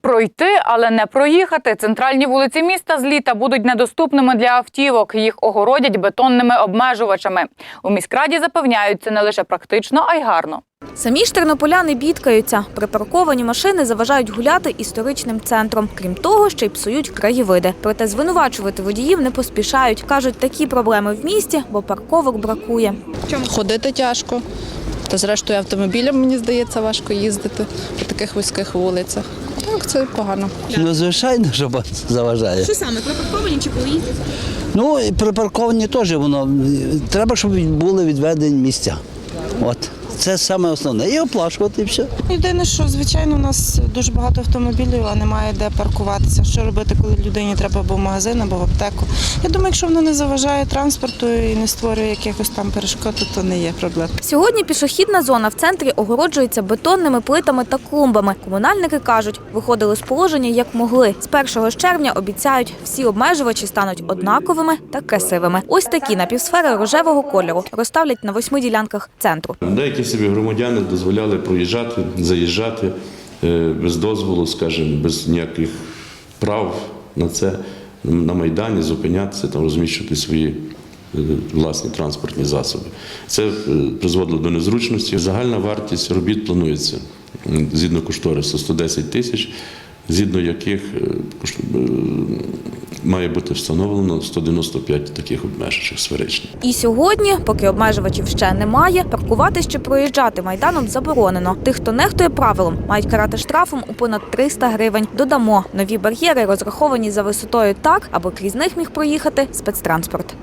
Пройти, але не проїхати. Центральні вулиці міста з літа будуть недоступними для автівок. Їх огородять бетонними обмежувачами. У міськраді запевняють, це не лише практично, а й гарно. Самі ж тернополяни бідкаються. Припарковані машини заважають гуляти історичним центром. Крім того, ще й псують краєвиди. Проте звинувачувати водіїв не поспішають. Кажуть, такі проблеми в місті, бо парковок бракує. Ходити тяжко. Та зрештою автомобілям, мені здається, важко їздити по таких вузьких вулицях. Так, це погано. Ну, звичайно, що заважає. Що саме припарковані чи поїздять? Ну, і припарковані теж воно. Треба, щоб були відведені місця. От. Це саме основне. І оплачувати і все. Єдине, що звичайно у нас дуже багато автомобілів, а немає де паркуватися. Що робити, коли людині треба або в магазин, або в аптеку. Я думаю, якщо воно не заважає транспорту і не створює якихось там перешкод, то, то не є проблем. Сьогодні пішохідна зона в центрі огороджується бетонними плитами та клумбами. Комунальники кажуть, виходили з положення як могли. З 1 червня обіцяють, всі обмежувачі стануть однаковими та красивими. Ось такі напівсфери рожевого кольору розставлять на восьми ділянках центру. Деякі собі громадяни дозволяли проїжджати, заїжджати е, без дозволу, скажімо, без ніяких прав на це на Майдані, зупинятися, там, розміщувати свої е, власні транспортні засоби. Це е, призводило до незручності. Загальна вартість робіт планується згідно кошторису 110 тисяч, згідно яких має бути встановлено 195 таких обмежуючих сферичних. І сьогодні, поки обмежувачів ще немає, паркувати чи проїжджати майданом заборонено. Тих, хто нехтує правилом, мають карати штрафом у понад 300 гривень. Додамо нові бар'єри розраховані за висотою так, аби крізь них міг проїхати спецтранспорт.